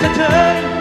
ถ้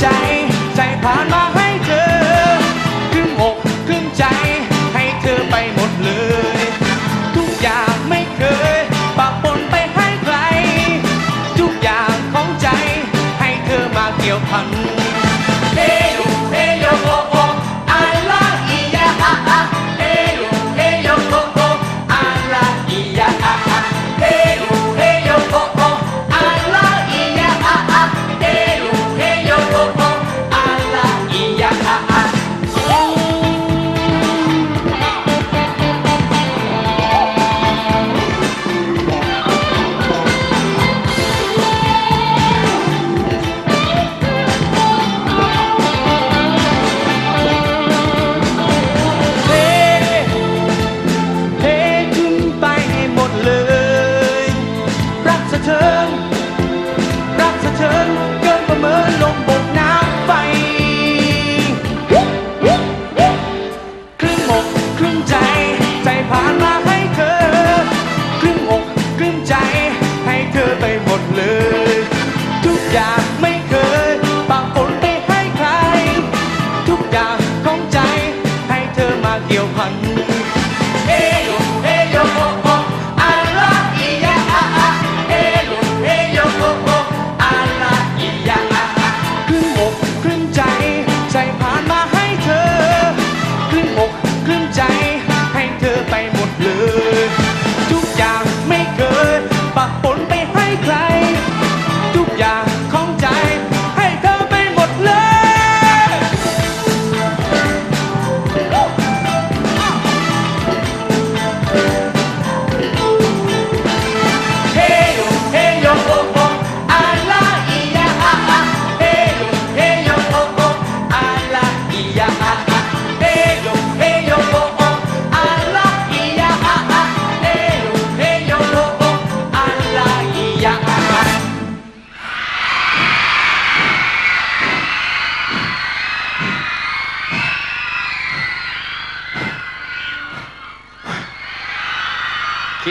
ใจ ใจผ่านมา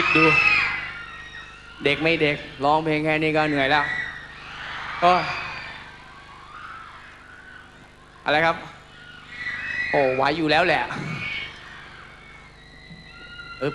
คิดดู เด็กไม่เด็กร้องเพลงแค่นี้ก็เหนื่อยแล้วก็อะไรครับ โอ้ไหวอยู่แล้วแหละอึ๊บ